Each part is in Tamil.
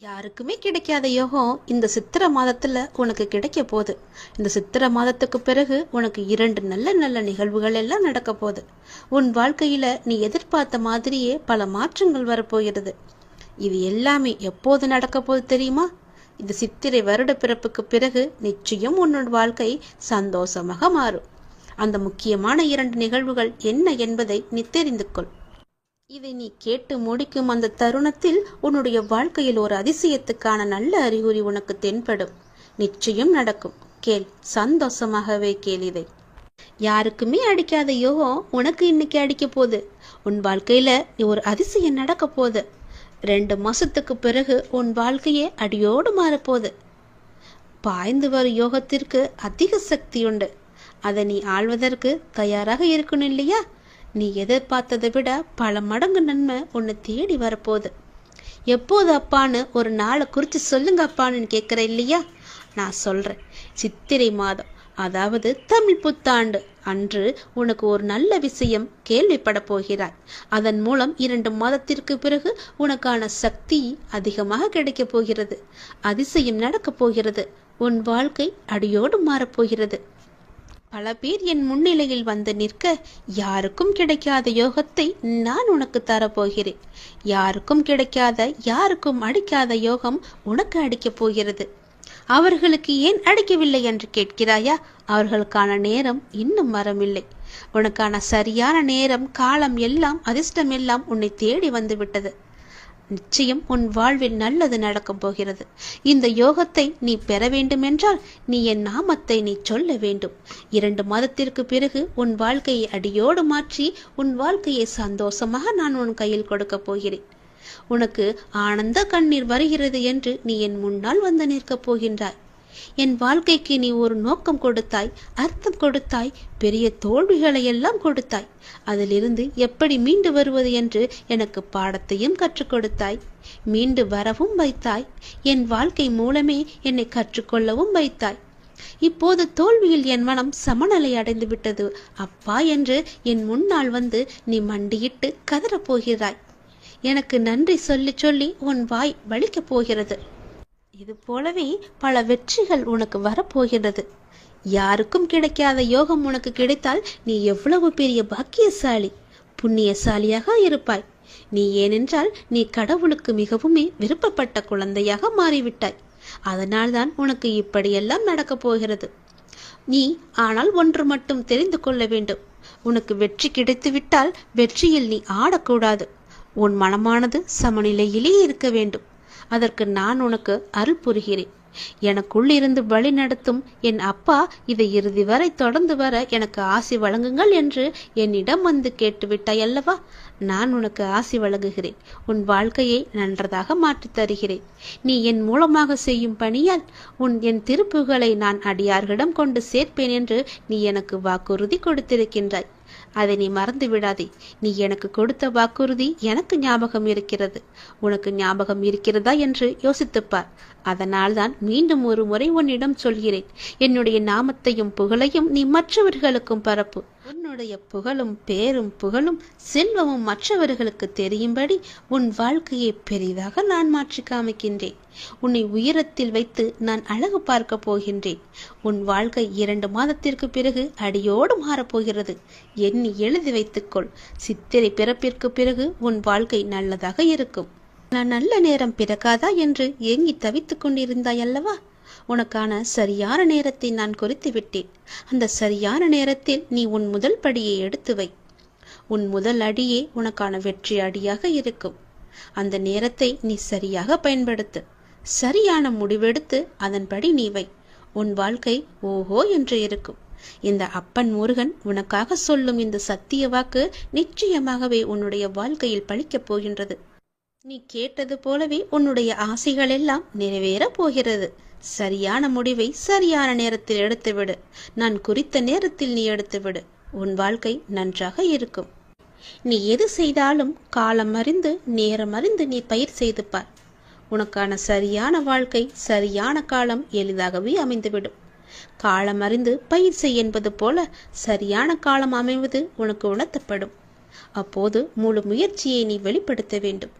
யாருக்குமே கிடைக்காத யோகம் இந்த சித்திர மாதத்துல உனக்கு கிடைக்க போகுது. இந்த சித்திர மாதத்துக்கு பிறகு உனக்கு இரண்டு நல்ல நல்ல நிகழ்வுகள் எல்லாம் நடக்க போகுது. உன் வாழ்க்கையில நீ எதிர்பார்த்த மாதிரியே பல மாற்றங்கள் வரப்போகிறது. இது எல்லாமே எப்போது நடக்க போகுது தெரியுமா? இந்த சித்திரை வருட பிறப்புக்கு பிறகு நிச்சயம் உன்னோட வாழ்க்கை சந்தோஷமாக மாறும். அந்த முக்கியமான இரண்டு நிகழ்வுகள் என்ன என்பதை நீ தெரிந்து கொள். இதை நீ கேட்டு முடிக்கும் அந்த தருணத்தில் உன்னுடைய வாழ்க்கையில் ஒரு அதிசயத்துக்கான நல்ல அறிகுறி உனக்கு தென்படும். நிச்சயம் நடக்கும். கேள். சந்தோஷமாகவே கேள் இதை. யாருக்குமே அடிக்காத யோகம் உனக்கு இன்னைக்கு அடிக்க போகுது. உன் வாழ்க்கையில ஒரு அதிசயம் நடக்க போகுது. ரெண்டு மாசத்துக்கு பிறகு உன் வாழ்க்கையே அடியோடு மாறப்போகுது. பாய்ந்து வரும் யோகத்திற்கு அதிக சக்தி உண்டு. அதை நீ ஆள்வதற்கு தயாராக இருக்கணும் இல்லையா? நீ எதிர்பார்த்ததை விட பல மடங்கு நன்மை உன்னை தேடி வரப்போகுது. எப்போது அப்பான்னு ஒரு நாளை குறித்து சொல்லுங்க அப்பான்னு கேட்குற இல்லையா? நான் சொல்கிறேன் சித்திரை மாதம் அதாவது தமிழ் புத்தாண்டு அன்று உனக்கு ஒரு நல்ல விஷயம் கேள்விப்பட போகிறாய். அதன் மூலம் இரண்டு மாதத்திற்கு பிறகு உனக்கான சக்தி அதிகமாக கிடைக்கப் போகிறது. அதிசயம் நடக்கப் போகிறது. உன் வாழ்க்கை அடியோடு மாறப்போகிறது பல பேர் என் முன்னிலையில் வந்து நிற்க யாருக்கும் கிடைக்காத யோகத்தை நான் உனக்கு தரப்போகிறேன். யாருக்கும் கிடைக்காத யாருக்கும் அடிக்காத யோகம் உனக்கு அடிக்கப் போகிறது. அவர்களுக்கு ஏன் அடிக்கவில்லை என்று கேட்கிறாயா? அவர்களுக்கான நேரம் இன்னும் வரவில்லை. உனக்கான சரியான நேரம் காலம் எல்லாம் அதிர்ஷ்டம் எல்லாம் உன்னை தேடி வந்துவிட்டது. நிச்சயம் உன் வாழ்வில் நல்லது நடக்கப் போகிறது. இந்த யோகத்தை நீ பெற வேண்டுமென்றால் நீ என் நாமத்தை நீ சொல்ல வேண்டும். இரண்டு மாதத்திற்கு பிறகு உன் வாழ்க்கையை அடியோடு மாற்றி உன் வாழ்க்கையை சந்தோஷமாக நான் உன் கையில் கொடுக்கப் போகிறேன். உனக்கு ஆனந்த கண்ணீர் வருகிறது என்று நீ என் முன்னால் வந்து நிற்கப் போகின்றாய். என் வாழ்க்கைக்கு நீ ஒரு நோக்கம் கொடுத்தாய் அர்த்தம் கொடுத்தாய் பெரிய தோல்விகளை எல்லாம் கொடுத்தாய். அதிலிருந்து எப்படி மீண்டு வருவது என்று எனக்கு பாடத்தையும் கற்றுக் கொடுத்தாய். மீண்டு வரவும் வைத்தாய். என் வாழ்க்கை மூலமே என்னை கற்றுக்கொள்ளவும் வைத்தாய். இப்போது தோல்வியில் என் மனம் சமநிலை அடைந்து விட்டது. அப்பா என்று என் முன்னால் வந்து நீ மண்டியிட்டு கதறப் போகிறாய். எனக்கு நன்றி சொல்லி சொல்லி உன் வாய் வலிக்கப் போகிறது. இது போலவே பல வெற்றிகள் உனக்கு வரப்போகிறது. யாருக்கும் கிடைக்காத யோகம் உனக்கு கிடைத்தால் நீ எவ்வளவு பெரிய பாக்கியசாலி புண்ணியசாலியாக இருப்பாய். நீ ஏனென்றால் நீ கடவுளுக்கு மிகவுமே விருப்பப்பட்ட குழந்தையாக மாறிவிட்டாய். அதனால்தான் உனக்கு இப்படியெல்லாம் நடக்கப் போகிறது. நீ ஆனால் ஒன்று மட்டும் தெரிந்து கொள்ள வேண்டும். உனக்கு வெற்றி கிடைத்துவிட்டால் வெற்றியில் நீ ஆடக்கூடாது. உன் மனமானது சமநிலையிலே இருக்க வேண்டும். அதற்கு நான் உனக்கு அருள் புரிகிறேன். எனக்குள்ளிருந்து வழி நடத்தும் என் அப்பா இதை இறுதி வரை தொடர்ந்து வர எனக்கு ஆசி வழங்குங்கள் என்று என்னிடம் வந்து கேட்டுவிட்டாய் அல்லவா? நான் உனக்கு ஆசி வழங்குகிறேன். உன் வாழ்க்கையை நன்றதாக மாற்றித் தருகிறேன். நீ என் மூலமாக செய்யும் பணியால் உன் என் திருப்புகளை நான் அடியார்களிடம் கொண்டு சேர்ப்பேன் என்று நீ எனக்கு வாக்குறுதி கொடுத்திருக்கின்றாய். அதை நீ மறந்து விடாதே. நீ எனக்கு கொடுத்த வாக்குறுதி எனக்கு ஞாபகம் இருக்கிறது. உனக்கு ஞாபகம் இருக்கிறதா என்று யோசித்துப்பார். அதனால்தான் மீண்டும் ஒரு முறை உன்னிடம் சொல்கிறேன். என்னுடைய நாமத்தையும் புகழையும் நீ மற்றவர்களுக்கும் பரப்பு. உன்னுடைய புகழும் பேரும் புகழும் செல்வமும் மற்றவர்களுக்கு தெரியும்படி உன் வாழ்க்கையை பெரிதாக நான் மாற்றி காமிக்கின்றேன். உன்னை உயரத்தில் வைத்து நான் அழகு பார்க்க போகின்றேன். உன் வாழ்க்கை இரண்டு மாதத்திற்கு பிறகு அடியோடு மாறப்போகிறது. எண்ணி எழுதி வைத்துக்கொள். சித்திரை பிறப்பிற்கு பிறகு உன் வாழ்க்கை நல்லதாக இருக்கும். நான் நல்ல நேரம் பிறக்காதா என்று ஏங்கி தவித்துக் கொண்டிருந்தாய் அல்லவா? உனக்கான சரியான நேரத்தை நான் குறித்து விட்டேன். அந்த சரியான நேரத்தில் நீ உன் முதல் படியை எடுத்து வை. உன் முதல் அடியே உனக்கான வெற்றி அடியாக இருக்கும். அந்த நேரத்தை நீ சரியாக பயன்படுத்து. சரியான முடிவெடுத்து அதன்படி நீ வை. உன் வாழ்க்கை ஓஹோ என்று இருக்கும். இந்த அப்பன் முருகன் உனக்காக சொல்லும் இந்த சத்திய வாக்கு நிச்சயமாகவே உன்னுடைய வாழ்க்கையில் பழிக்கப் போகின்றது. நீ கேட்டது போலவே உன்னுடைய ஆசைகள் எல்லாம் நிறைவேறப் போகிறது. சரியான முடிவை சரியான நேரத்தில் எடுத்துவிடு. நான் குறித்த நேரத்தில் நீ எடுத்துவிடு. உன் வாழ்க்கை நன்றாக இருக்கும். நீ எது செய்தாலும் காலம் அறிந்து நேரம் அறிந்து நீ பயிர் செய்து பார். உனக்கான சரியான வாழ்க்கை சரியான காலம் எளிதாகவே அமைந்துவிடும். காலம் அறிந்து பயிர் செய் என்பது போல சரியான காலம் அமைவது உனக்கு உணர்த்தப்படும். அப்போது முழு முயற்சியை நீ வெளிப்படுத்த வேண்டும்.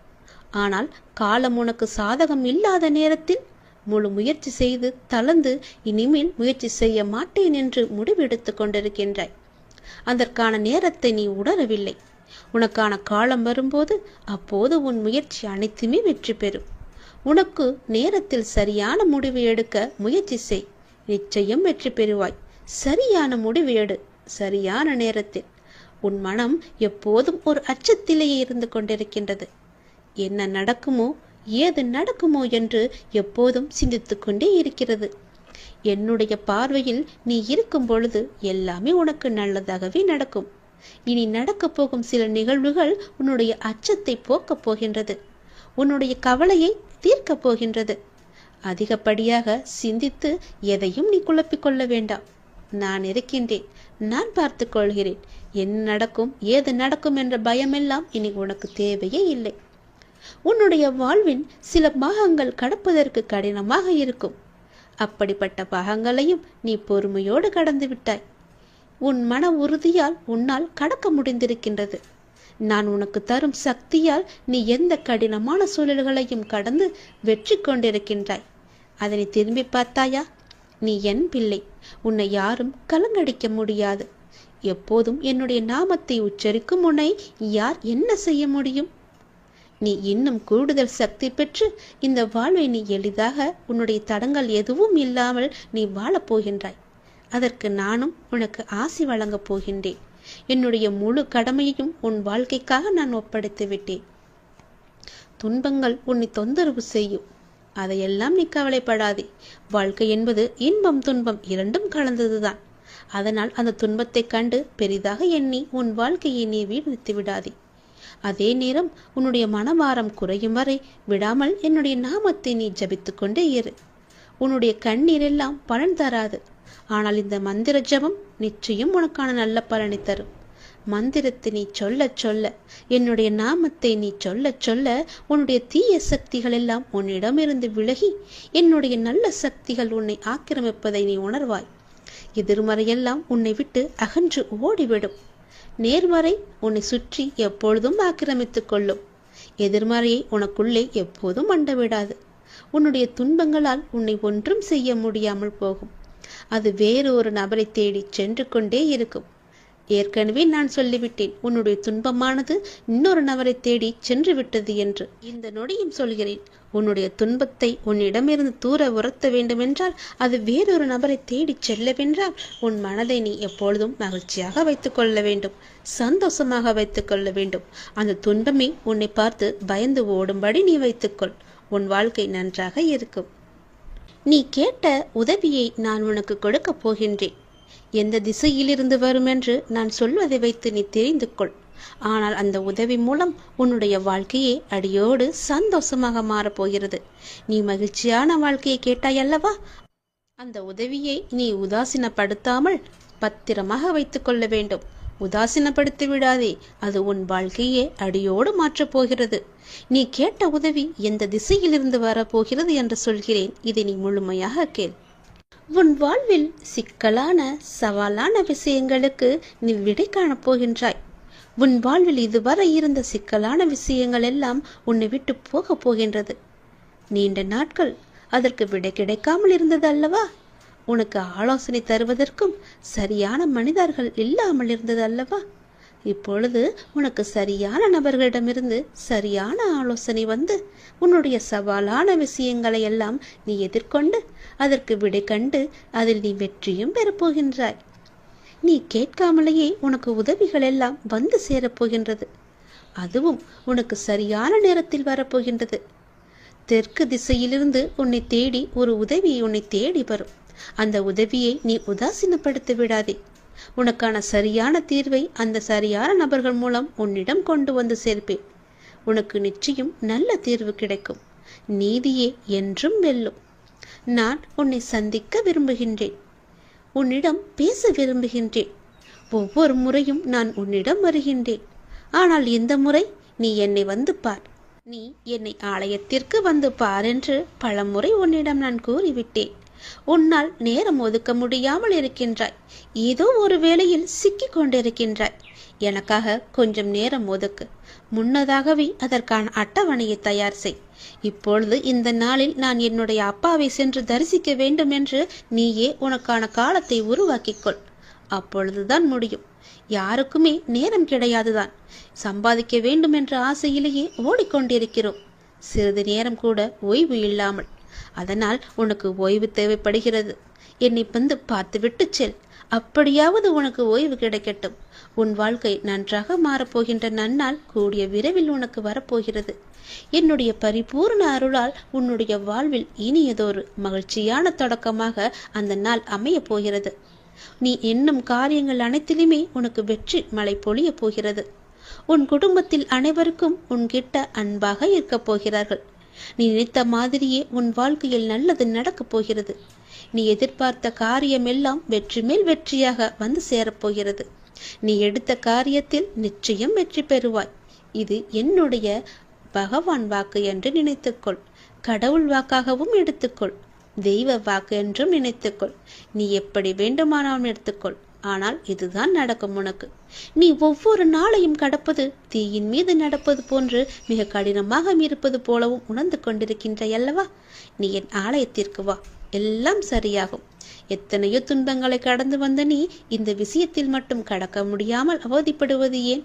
ஆனால் காலம் உனக்கு சாதகம் இல்லாத நேரத்தில் முழு முயற்சி செய்து தளர்ந்து இனிமேல் முயற்சி செய்ய மாட்டேன் என்று முடிவெடுத்து கொண்டிருக்கின்றாய். அதற்கான நேரத்தை நீ உணரவில்லை. உனக்கான காலம் வரும்போது அப்போது உன் முயற்சி அனைத்துமே வெற்றி பெறும். உனக்கு நேரத்தில் சரியான முடிவு எடுக்க முயற்சி செய். நிச்சயம் வெற்றி பெறுவாய். சரியான முடிவு எடு. சரியான நேரத்தில். உன் மனம் எப்போதும் ஒரு அச்சத்திலேயே இருந்து கொண்டிருக்கின்றது. என்ன நடக்குமோ ஏது நடக்குமோ என்று எப்போதும் சிந்தித்துக்கொண்டே இருக்கிறது. என்னுடைய பார்வையில் நீ இருக்கும் பொழுது எல்லாமே உனக்கு நல்லதாகவே நடக்கும். இனி நடக்கப் போகும் சில நிகழ்வுகள் உன்னுடைய அச்சத்தை போக்கப் போகின்றது. உன்னுடைய கவலையை தீர்க்கப் போகின்றது. அதிகப்படியாக சிந்தித்து எதையும் நீ குழப்பிக் கொள்ள வேண்டாம். நான் இருக்கின்றேன். நான் பார்த்துக் கொள்கிறேன். என்ன நடக்கும் ஏது நடக்கும் என்ற பயமெல்லாம் இனி உனக்கு தேவையே இல்லை. உன்னுடைய வாழ்வின் சில பாகங்கள் கடப்பதற்கு கடினமாக இருக்கும். அப்படிப்பட்ட பாகங்களையும் நீ பொறுமையோடு கடந்து விட்டாய். உன் மன உறுதியால் உன்னால் கடக்க முடிந்திருக்கின்றது. நான் உனக்கு தரும் சக்தியால் நீ எந்த கடினமான சூழல்களையும் கடந்து வெற்றி கொண்டிருக்கின்றாய். அதனை திரும்பி பார்த்தாயா? நீ என் பிள்ளை. உன்னை யாரும் கலங்கடிக்க முடியாது. எப்போதும் என்னுடைய நாமத்தை உச்சரிக்கும் உன்னை யார் என்ன செய்ய முடியும்? நீ இன்னும் கூடுதல் சக்தி பெற்று இந்த வாழ்வை நீ எளிதாக உன்னுடைய தடங்கள் எதுவும் இல்லாமல் நீ வாழப் போகின்றாய். அதற்கு நானும் உனக்கு ஆசி வழங்கப் போகின்றேன். என்னுடைய முழு கடமையையும் உன் வாழ்க்கைக்காக நான் ஒப்படைத்து விட்டேன் துன்பங்கள் உன்னை தொந்தரவு செய்யும். அதையெல்லாம் நீ கவலைப்படாதே. வாழ்க்கை என்பது இன்பம் துன்பம் இரண்டும் கலந்ததுதான். அதனால் அந்த துன்பத்தைக் கண்டு பெரிதாக எண்ணி உன் வாழ்க்கையை நீ வீழ்த்து விடாதே அதே நேரம் உன்னுடைய மனபாரம் குறையும் வரை விடாமல் என்னுடைய நாமத்தை நீ ஜபித்துக் கொண்டே இரு. உன்னுடைய கண்ணீர் எல்லாம் பலன் தராது. ஆனால் இந்த மந்திர ஜபம் நிச்சயம் உனக்கான நல்ல பலனை தரும். மந்திரத்தை நீ சொல்ல சொல்ல என்னுடைய நாமத்தை நீ சொல்ல சொல்ல உன்னுடைய தீய சக்திகள் எல்லாம் உன்னிடமிருந்து விலகி என்னுடைய நல்ல சக்திகள் உன்னை ஆக்கிரமிப்பதை நீ உணர்வாய். எதிர்மறையெல்லாம் உன்னை விட்டு அகன்று ஓடிவிடும். நேர்மறை உன்னை சுற்றி எப்பொழுதும் ஆக்கிரமித்துக் கொள்ளும். எதிர்மறையை உனக்குள்ளே எப்போதும் அண்ட விடாது உன்னுடைய துன்பங்களால் உன்னை ஒன்றும் செய்ய முடியாமல் போகும். அது வேறு ஒரு நபரை தேடி சென்று கொண்டே இருக்கும். ஏற்கனவே நான் சொல்லிவிட்டேன் உன்னுடைய துன்பமானது இன்னொரு நபரை தேடி சென்று விட்டது என்று. இந்த நொடியும் சொல்கிறேன் உன்னுடைய துன்பத்தை உன்னிடமிருந்து தூர உரத்த வேண்டுமென்றால் அது வேறொரு நபரை தேடிச் செல்லவென்றால் உன் மனதை நீ எப்பொழுதும் மகிழ்ச்சியாக வைத்துக் கொள்ள வேண்டும் சந்தோஷமாக வைத்துக் கொள்ள வேண்டும். அந்த துன்பமே உன்னை பார்த்து பயந்து ஓடும்படி நீ வைத்துக்கொள் உன் வாழ்க்கை நன்றாக இருக்கும். நீ கேட்ட உதவியை நான் உனக்கு கொடுக்கப் போகின்றேன். எந்த திசையிலிருந்து வரும் என்று நான் சொல்வதை வைத்து நீ தெரிந்து கொள். ஆனால் அந்த உதவி மூலம் உன்னுடைய வாழ்க்கையே அடியோடு சந்தோஷமாக மாறப்போகிறது. நீ மகிழ்ச்சியான வாழ்க்கையை கேட்டாய் அல்லவா? அந்த உதவியை நீ உதாசீனப்படுத்தாமல் பத்திரமாக வைத்துக் கொள்ள வேண்டும். உதாசீனப்படுத்தி விடாதே அது உன் வாழ்க்கையே அடியோடு மாற்றப் போகிறது. நீ கேட்ட உதவி எந்த திசையிலிருந்து வரப்போகிறது என்று சொல்கிறேன். இதை நீ முழுமையாக கேள். உன் வாழ்வில் சிக்கலான சவாலான விஷயங்களுக்கு நீ விடை காணப் போகின்றாய். உன் வாழ்வில் இதுவரை இருந்த சிக்கலான விஷயங்கள் எல்லாம் உன்னை விட்டு போகப் போகின்றது. நீண்ட நாட்கள் அதற்கு விடை கிடைக்காமல் இருந்தது அல்லவா? உனக்கு ஆலோசனை தருவதற்கும் சரியான மனிதர்கள் இல்லாமல் இருந்தது அல்லவா? இப்பொழுது உனக்கு சரியான நபர்களிடமிருந்து சரியான ஆலோசனை வந்து உன்னுடைய சவாலான விஷயங்களை எல்லாம் நீ எதிர்கொண்டு அதற்கு விடை கண்டு அதில் நீ வெற்றியும் பெறப்போகின்றாய் நீ கேட்காமலேயே உனக்கு உதவிகள் எல்லாம் வந்து சேரப்போகின்றது. அதுவும் உனக்கு சரியான நேரத்தில் வரப்போகின்றது. தெற்கு திசையிலிருந்து உன்னை தேடி ஒரு உதவி உன்னை தேடி வரும். அந்த உதவியை நீ உதாசீனப்படுத்தி விடாதே. உனக்கான சரியான தீர்வை அந்த சரியான நபர்கள் மூலம் உன்னிடம் கொண்டு வந்து சேர்ப்பேன். உனக்கு நிச்சயம் நல்ல தீர்வு கிடைக்கும். நீதியே என்றும் வெல்லும். நான் உன்னை சந்திக்க விரும்புகின்றேன். உன்னிடம் பேச விரும்புகின்றேன். ஒவ்வொரு முறையும் நான் உன்னிடம் வருகின்றேன். ஆனால் இந்த முறை நீ என்னை வந்து பார். நீ என்னை ஆலயத்திற்கு வந்து பார் என்று பலமுறை உன்னிடம் நான் கூறிவிட்டேன். உன்னால் நேரம் ஒதுக்க முடியாமல் இருக்கின்றாய். ஏதோ ஒரு வேளையில் சிக்கிக் கொண்டிருக்கின்றாய். எனக்காக கொஞ்சம் நேரம் ஒதுக்கு. முன்னதாகவே அதற்கான அட்டவணையை தயார் செய். இப்பொழுது இந்த நாளில் நான் என்னுடைய அப்பாவை சென்று தரிசிக்க வேண்டும் என்று நீயே உனக்கான காலத்தை உருவாக்கிக்கொள். அப்பொழுதுதான் முடியும். யாருக்குமே நேரம் கிடையாதுதான். சம்பாதிக்க வேண்டும் என்ற ஆசையிலேயே ஓடிக்கொண்டிருக்கிறோம். சிறிது நேரம் கூட ஓய்வு இல்லாமல். அதனால் உனக்கு ஓய்வு தேவைப்படுகிறது. என்னை வந்து பார்த்துவிட்டு செல். அப்படியாவது உனக்கு ஓய்வு கிடைக்கட்டும். உன் வாழ்க்கை நன்றாக மாறப்போகின்ற நன்னால் கூடிய விரைவில் உனக்கு வரப்போகிறது. என்னுடைய பரிபூர்ண அருளால் உன்னுடைய வாழ்வில் இனியதொரு மகிழ்ச்சியான தொடக்கமாக அந்த நாள் அமையப் போகிறது. நீ எண்ணும் காரியங்கள் அனைத்திலுமே உனக்கு வெற்றி மழை பொழியப் போகிறது. உன் குடும்பத்தில் அனைவருக்கும் உன்கிட்ட அன்பாக இருக்கப் போகிறார்கள். நீ நினைத்த மாதிரியே உன் வாழ்க்கையில் நல்லது நடக்கப் போகிறது. நீ எதிர்பார்த்த காரியமெல்லாம் வெற்றி மேல் வெற்றியாக வந்து சேரப்போகிறது. நீ எடுத்த காரியத்தில் நிச்சயம் வெற்றி பெறுவாய். இது என்னுடைய பகவான் வாக்கு என்று நினைத்துக்கொள். கடவுள் வாக்காகவும் எடுத்துக்கொள். தெய்வ வாக்கு என்றும் நினைத்துக்கொள். நீ எப்படி வேண்டுமானாலும் எடுத்துக்கொள். ஆனால் இதுதான் நடக்கும் உனக்கு. நீ ஒவ்வொரு நாளையும் கடப்பது தீயின் மீது நடப்பது போன்று மிக கடினமாக இருப்பது போலவும் உணர்ந்து கொண்டிருக்கின்ற அல்லவா? நீ என் ஆலயத்திற்கு வா. எல்லாம் சரியாகும். எத்தனையோ துன்பங்களை கடந்து வந்த நீ இந்த விஷயத்தில் மட்டும் கடக்க முடியாமல் அவதிப்படுவது ஏன்?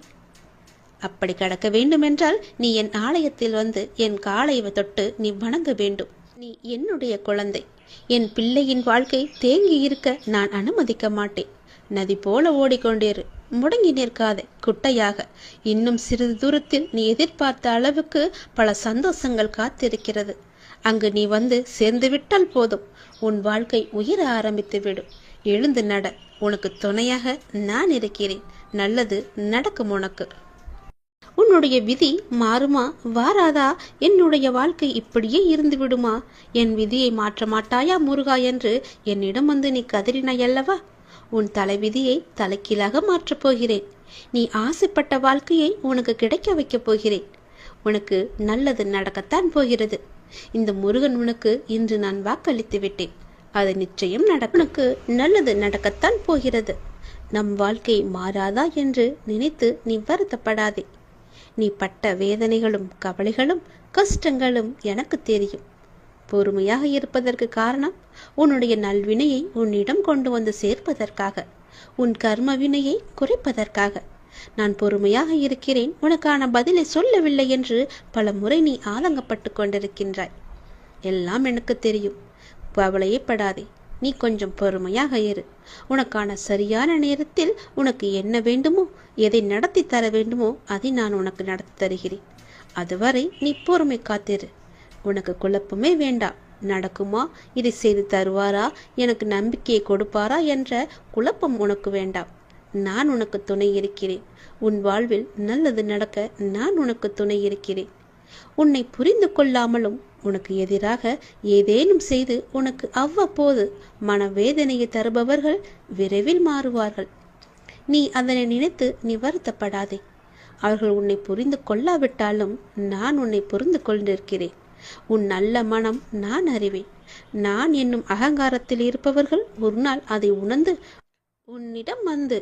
அப்படி கடக்க வேண்டுமென்றால் நீ என் ஆலயத்தில் வந்து என் காலை தொட்டு நீ வணங்க வேண்டும். நீ என்னுடைய குழந்தை. என் பிள்ளையின் வாழ்க்கை தேங்கி இருக்க நான் அனுமதிக்க மாட்டேன். நதி போல ஓடிக்கொண்டிரு. முடங்கி நிற்காதே குட்டையாக. இன்னும் சிறிது தூரத்தில் நீ எதிர்பார்த்த அளவுக்கு பல சந்தோஷங்கள் காத்திருக்கிறது. அங்கு நீ வந்து சேர்ந்து விட்டால் போதும். உன் வாழ்க்கை உயிர ஆரம்பித்து விடும். எழுந்து நட. உனக்கு துணையாக நான் இருக்கிறேன். நல்லது நடக்கும் உனக்கு. உன்னுடைய விதி மாறுமா? வாராதா? என்னுடைய வாழ்க்கை இப்படியே இருந்து விடுமா? என் விதியை மாற்ற மாட்டாயா முருகா என்று என்னிடம் வந்து நீ கதறினாயல்லவா உன் தலைவிதியை தலைக்கீழாக மாற்றப் போகிறேன். நீ ஆசைப்பட்ட வாழ்க்கையை உனக்கு கிடைக்க வைக்கப் போகிறேன். உனக்கு நல்லது நடக்கத்தான் போகிறது. இந்த முருகன் உனக்கு இன்று நான் வாக்களித்து விட்டேன். அது நிச்சயம் நடக்கும். உனக்கு நல்லது நடக்கத்தான் போகிறது. நம் வாழ்க்கை மாறாதா என்று நினைத்து நீ வருத்தப்படாதே. நீ பட்ட வேதனைகளும் கவலைகளும் கஷ்டங்களும் எனக்கு தெரியும். பொறுமையாக இருப்பதற்கு காரணம் உன்னுடைய நல்வினையை உன்னிடம் கொண்டு வந்து சேர்ப்பதற்காக உன் கர்ம வினையை குறைப்பதற்காக. நான் பொறுமையாக இருக்கிறேன் உனக்கான பதிலை சொல்லவில்லை என்று பல முறை நீ ஆதங்கப்பட்டு கொண்டிருக்கின்றாய். எல்லாம் எனக்கு தெரியும். கவலையே படாதே நீ கொஞ்சம் பொறுமையாக இரு. உனக்கான சரியான நேரத்தில் உனக்கு என்ன வேண்டுமோ எதை நடத்தி தர வேண்டுமோ அதை நான் உனக்கு நடத்தி தருகிறேன். அதுவரை நீ பொறுமை காத்திரு. உனக்கு குழப்பமே வேண்டாம் நடக்குமா? இதை செய்து தருவாரா? எனக்கு நம்பிக்கையை கொடுப்பாரா? என்ற குழப்பம் உனக்கு வேண்டாம் நான் உனக்கு துணை இருக்கிறேன். உன் வாழ்வில் நல்லது நடக்க நான் உனக்கு துணை இருக்கிறேன். உன்னை புரிந்து கொள்ளாமலும் உனக்கு எதிராக ஏதேனும் செய்து உனக்கு அவ்வப்போது மனவேதனையை தருபவர்கள் விரைவில் மாறுவார்கள். நீ அதனை நினைத்து நீ வருத்தப்படாதே அவர்கள் உன்னை புரிந்து கொள்ளாவிட்டாலும் நான் உன்னை புரிந்து கொண்டிருக்கிறேன். உன் நல்ல மனம் நான் அறிவேன். நான் என்னும் அகங்காரத்தில் இருப்பவர்கள் ஒரு நாள் அதை உணர்ந்து உன்னிடம் வந்து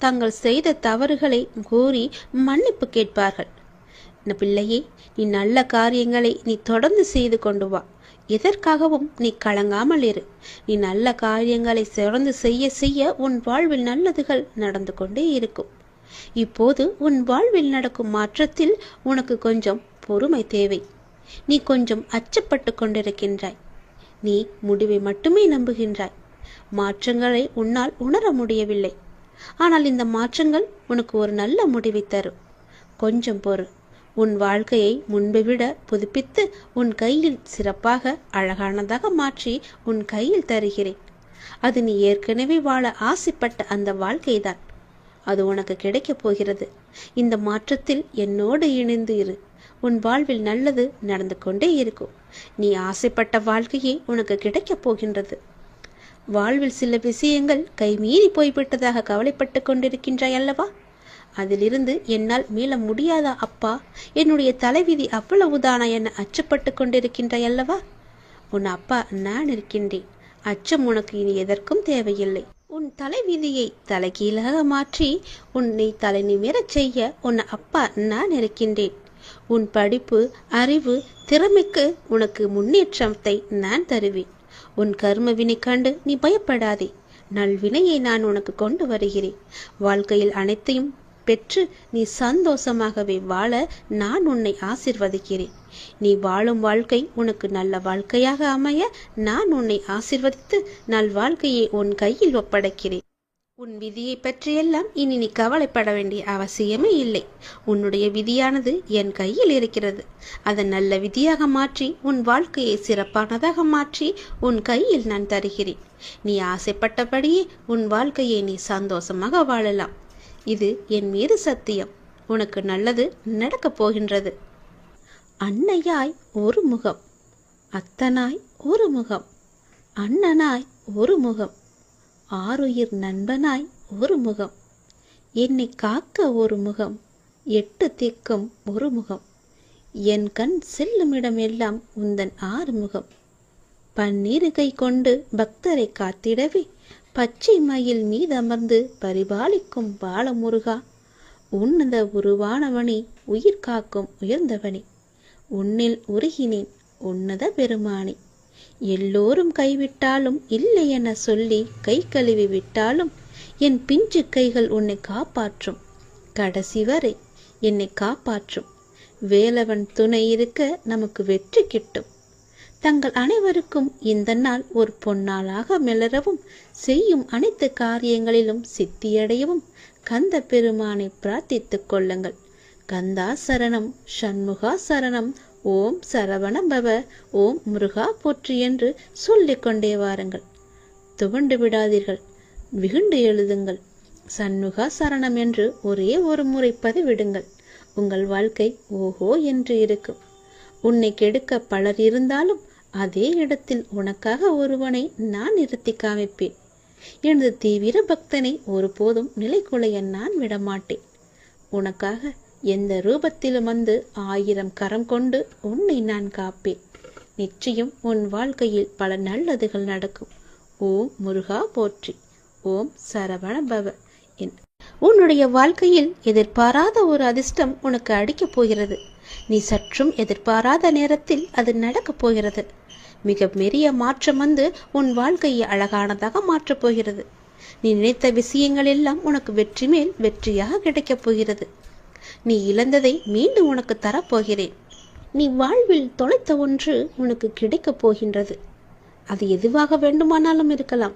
தங்கள் செய்த தவறுகளை கூறி மன்னிப்பு கேட்பார்கள். பிள்ளையே நீ நல்ல காரியங்களை நீ தொடர்ந்து செய்து கொண்டு வா. எதற்காகவும் நீ கலங்காமல் இரு. நீ நல்ல காரியங்களை தொடர்ந்து செய்ய செய்ய உன் வாழ்வில் நல்லதுகள் நடந்து கொண்டே இருக்கும். இப்போது உன் வாழ்வில் நடக்கும் மாற்றத்தில் உனக்கு கொஞ்சம் பொறுமை தேவை. நீ கொஞ்சம் அச்சப்பட்டு கொண்டிருக்கின்றாய். நீ முடிவை மட்டுமே நம்புகின்றாய். மாற்றங்களை உன்னால் உணர முடியவில்லை. ஆனால் இந்த மாற்றங்கள் உனக்கு ஒரு நல்ல முடிவை தரும். கொஞ்சம் பொறு. உன் வாழ்க்கையை முன்பை விட புதுப்பித்து உன் கையில் சிறப்பாக அழகானதாக மாற்றி உன் கையில் தருகிறேன். அது நீ ஏற்கனவே வாழ ஆசைப்பட்ட அந்த வாழ்க்கைதான். அது உனக்கு கிடைக்கப் போகிறது. இந்த மாற்றத்தில் என்னோடு இணைந்து இரு. உன் வாழ்வில் நல்லது நடந்து கொண்டே இருக்கும். நீ ஆசைப்பட்ட வாழ்க்கையே உனக்கு கிடைக்கப் போகின்றது. வாழ்வில் சில விஷயங்கள் கைமீறி போய்விட்டதாக கவலைப்பட்டு கொண்டிருக்கின்றாய் அல்லவா? அதிலிருந்து என்னால் மீள முடியாதா அப்பா? என்னுடைய தலைவிதி அவ்வளவுதானா என அச்சப்பட்டு கொண்டிருக்கின்றாய் அல்லவா? உன் அப்பா நான் இருக்கின்றேன். அச்சம் உனக்கு இனி எதற்கும் தேவையில்லை. உன் தலைவிதியை தலைகீழாக மாற்றி உன்னை தலை நிமிரச் செய்ய உன் அப்பா நான் இருக்கின்றேன். உன் படிப்பு அறிவு திறமைக்கு உனக்கு முன்னேற்றத்தை நான் தருவேன். உன் கர்மவினை கண்டு நீ பயப்படாதே. நல்வினையை நான் உனக்கு கொண்டு வருகிறேன். வாழ்க்கையில் அனைத்தையும் பெற்று நீ சந்தோஷமாகவே வாழ நான் உன்னை ஆசிர்வதிக்கிறேன். நீ வாழும் வாழ்க்கை உனக்கு நல்ல வாழ்க்கையாக அமைய நான் உன்னை ஆசிர்வதித்து நல் வாழ்க்கையை உன் கையில் ஒப்படைக்கிறேன். உன் விதியை பற்றியெல்லாம் இனி நீ கவலைப்பட வேண்டிய அவசியமே இல்லை. உன்னுடைய விதியானது என் கையில் இருக்கிறது. அதை நல்ல விதியாக மாற்றி உன் வாழ்க்கையை சிறப்பானதாக மாற்றி உன் கையில் நான் தருகிறேன். நீ ஆசைப்பட்டபடியே உன் வாழ்க்கையை நீ சந்தோஷமாக வாழலாம். இது என் மீது சத்தியம். உனக்கு நல்லது நடக்கப் போகின்றது. அன்னையாய் ஒரு முகம். அத்தனாய் ஒரு முகம். அண்ணனாய் ஒரு முகம். ஆறுயிர் நண்பனாய் ஒரு முகம். என்னை காக்க ஒரு முகம். எட்டு திக்கும் ஒரு முகம். என் கண் செல்லும் இடமெல்லாம் உந்தன் ஆறு முகம். பன்னிருகை கொண்டு பக்தரை காத்திடவே பச்சை மயில் மீதமர்ந்து பரிபாலிக்கும் பாலமுருகா. உன்னத உருவானவனே உயிர் காக்கும் உயர்ந்தவனே. உன்னில் உருகினேன் உன்னத பெருமானே. எல்லோரும் கைவிட்டாலும் இல்லை என சொல்லி கை கழுவி விட்டாலும் என் பிஞ்சு கைகள் உன்னை காப்பாற்றும். கடைசி வரை என்னை காப்பாற்றும். வேலவன் துணை இருக்க நமக்கு வெற்றி கிட்டும். தங்கள் அனைவருக்கும் இந்த நாள் ஒரு பொன்னாளாக மிளரவும் செய்யும் அனைத்து காரியங்களிலும் சித்தியடையவும் கந்த பெருமானை பிரார்த்தித்துக் கொள்ளுங்கள். கந்தா சரணம் சண்முகா சரணம் ஓம் சரவண பவ ஓம் முருகா போற்றி என்று சொல்லிக் கொண்டே வாருங்கள். துவண்டு விடாதீர்கள். விகுண்டு எழுதுங்கள். சண்முகா சரணம் என்று ஒரே ஒரு முறை பதிவிடுங்கள். உங்கள் வாழ்க்கை ஓஹோ என்று இருக்கும். உன்னை கெடுக்க பலர் இருந்தாலும் அதே இடத்தில் உனக்காக ஒருவனை நான் நிறுத்தி காமிப்பேன். எனது தீவிர பக்தனை ஒருபோதும் நிலைக்குலைய நான் விடமாட்டேன். உனக்காக எந்த ரூபத்திலும் வந்து ஆயிரம் கரம் கொண்டு உன்னை நான் காப்பேன். நிச்சயம் உன் வாழ்க்கையில் பல நல்லதுகள் நடக்கும். ஓம் முருகா போற்றி. ஓம் சரவண பவ என் உன்னுடைய வாழ்க்கையில் எதிர்பாராத ஒரு அதிர்ஷ்டம் உனக்கு அடிக்கப் போகிறது. நீ சற்றும் எதிர்பாராத நேரத்தில் அது நடக்கப் போகிறது. மிக மெரிய மாற்றம் வந்து உன் வாழ்க்கையை அழகானதாக மாற்றப் போகிறது. நீ நினைத்த விஷயங்கள் எல்லாம் உனக்கு வெற்றி மேல் வெற்றியாக கிடைக்கப் போகிறது. நீ இழந்ததை மீண்டும் உனக்கு தரப்போகிறேன். நீ வாழ்வில் தொலைத்த ஒன்று உனக்கு கிடைக்கப் போகின்றது. அது எதுவாக வேண்டுமானாலும் இருக்கலாம்.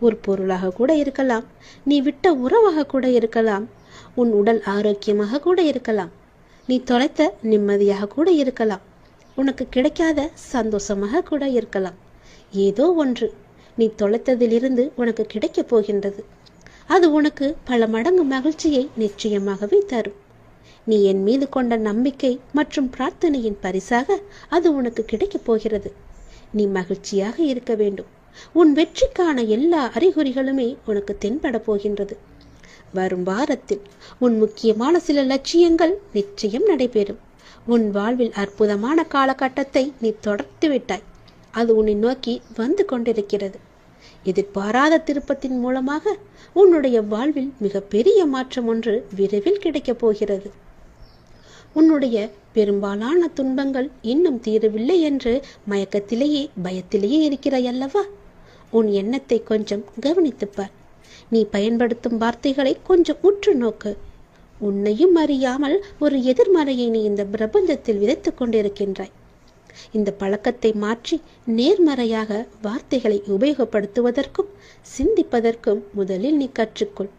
ஒரு பொருளாக கூட இருக்கலாம். நீ விட்ட உறவாக கூட இருக்கலாம். உன் உடல் ஆரோக்கியமாக கூட இருக்கலாம். நீ தொலைத்த நிம்மதியாக கூட இருக்கலாம். உனக்கு கிடைக்காத சந்தோஷமாக கூட இருக்கலாம். ஏதோ ஒன்று நீ தொலைத்ததிலிருந்து உனக்கு கிடைக்கப் போகின்றது. அது உனக்கு பல மடங்கு மகிழ்ச்சியை நிச்சயமாகவே தரும். நீ என் மீது கொண்ட நம்பிக்கை மற்றும் பிரார்த்தனையின் பரிசாக அது உனக்கு கிடைக்கப் போகிறது. நீ மகிழ்ச்சியாக இருக்க வேண்டும். உன் வெற்றிக்கான எல்லா அறிகுறிகளுமே உனக்கு தென்பட போகின்றது. வரும் வாரத்தில் உன் முக்கியமான சில லட்சியங்கள் நிச்சயம் நடைபெறும். உன் வாழ்வில் அற்புதமான காலகட்டத்தை நீ தொடர்த்து விட்டாய். அது உன்னை நோக்கி வந்து கொண்டிருக்கிறது. எதிர்பாராத திருப்பத்தின் மூலமாக உன்னுடைய வாழ்வில் மிகப்பெரிய மாற்றம் ஒன்று விரைவில் கிடைக்கப் போகிறது. உன்னுடைய பெரும்பாலான துன்பங்கள் இன்னும் தீரவில்லை என்று மயக்கத்திலேயே பயத்திலேயே இருக்கிறாய் அல்லவா உன் எண்ணத்தை கொஞ்சம் கவனித்துப்பார் நீ பயன்படுத்தும் வார்த்தைகளை கொஞ்சம் உற்று நோக்கு. உன்னையும் அறியாமல் ஒரு எதிர்மறையை நீ இந்த பிரபஞ்சத்தில் விதைத்துக் கொண்டிருக்கின்றாய். இந்த பழக்கத்தை மாற்றி நேர்மறையாக வார்த்தைகளை உபயோகப்படுத்துவதற்கும் சிந்திப்பதற்கும் முதலில் நீ கற்றுக்கொள்.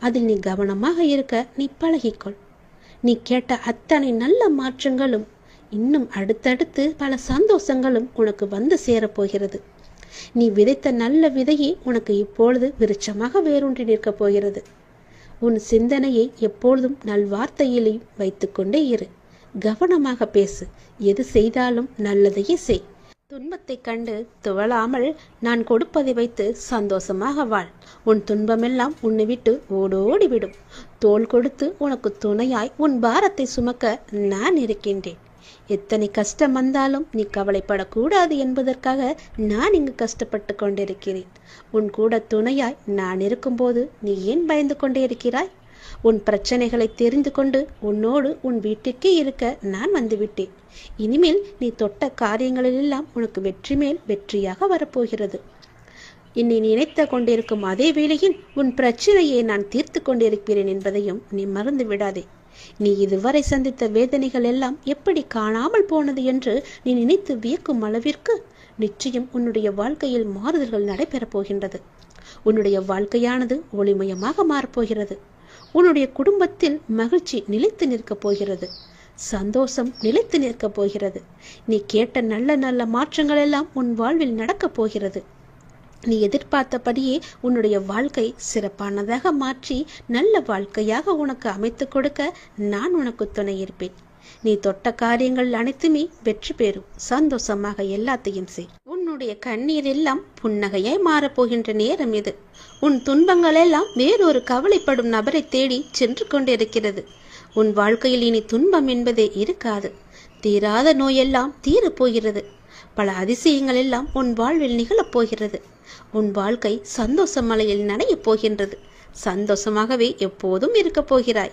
அதில் நீ கவனமாக இருக்க நீ பழகிக்கொள். நீ கேட்ட அத்தனை நல்ல மாற்றங்களும் இன்னும் அடுத்தடுத்து பல சந்தோஷங்களும் உனக்கு வந்து சேரப்போகிறது நீ விதைத்த நல்ல விதையே உனக்கு இப்பொழுது விருட்சமாக வேரூன்றி நிற்கப் போகிறது. உன் சிந்தனையை எப்பொழுதும் நல்வார்த்தையிலையும் வைத்துக்கொண்டே இரு. கவனமாக பேசு. எது செய்தாலும் நல்லதையே செய். துன்பத்தைக் கண்டு துவளாமல் நான் கொடுப்பதை வைத்து சந்தோஷமாக வாழ். உன் துன்பமெல்லாம் உன்னை விட்டு ஓடோடி விடும் தோள் கொடுத்து உனக்கு துணையாய் உன் பாரத்தை சுமக்க நான் இருக்கின்றேன். எத்தனை கஷ்டம் வந்தாலும் நீ கவலைப்படக்கூடாது என்பதற்காக நான் இங்கு கஷ்டப்பட்டு கொண்டிருக்கிறேன். உன் கூட துணையாய் நான் இருக்கும்போது நீ ஏன் பயந்து கொண்டே இருக்கிறாய்? உன் பிரச்சனைகளை தெரிந்து கொண்டு உன்னோடு உன் வீட்டிற்கே இருக்க நான் வந்துவிட்டேன். இனிமேல் நீ தொட்ட காரியங்களிலெல்லாம் உனக்கு வெற்றி மேல் வெற்றியாக வரப்போகிறது. என்னை நினைத்த கொண்டிருக்கும் அதே வேளையில் உன் பிரச்சனையை நான் தீர்த்து கொண்டிருக்கிறேன் என்பதையும் நீ மறந்து விடாதே. நீ இதுவரை சந்தித்த வேதனைகள் எல்லாம் எப்படி காணாமல் போனது என்று நீ நினைத்து வியக்கும் அளவிற்கு நிச்சயம் உன்னுடைய வாழ்க்கையில் மாறுதல்கள் நடைபெறப் போகின்றது. உன்னுடைய வாழ்க்கையானது ஒளிமயமாக மாறப்போகிறது உன்னுடைய குடும்பத்தில் மகிழ்ச்சி நிலைத்து நிற்கப் போகிறது. சந்தோஷம் நிலைத்து நிற்கப் போகிறது. நீ கேட்ட நல்ல நல்ல மாற்றங்கள் எல்லாம் உன் வாழ்வில் நடக்கப் போகிறது. நீ எதிர்பார்த்தபடியே உன்னுடைய வாழ்க்கை சிறப்பானதாக மாற்றி நல்ல வாழ்க்கையாக உனக்கு அமைத்து கொடுக்க நான் உனக்கு துணை இருப்பேன். நீ தொட்ட காரியங்கள் அனைத்துமே வெற்றி பெறும். சந்தோஷமாக எல்லாத்தையும் செய். உன்னுடைய கண்ணீர் எல்லாம் புன்னகையாய் மாறப்போகின்ற நேரம் இது. உன் துன்பங்கள் எல்லாம் வேறொரு கவலைப்படும் நபரை தேடி சென்று கொண்டிருக்கிறது. உன் வாழ்க்கையில் இனி துன்பம் என்பதே இருக்காது. தீராத நோயெல்லாம் தீரப்போகிறது. பல அதிசயங்கள் எல்லாம் உன் வாழ்வில் நிகழப் போகிறது உன் வாழ்க்கை சந்தோஷ மலையில் நனையப் போகின்றது. சந்தோஷமாகவே எப்போதும் இருக்கப் போகிறாய்.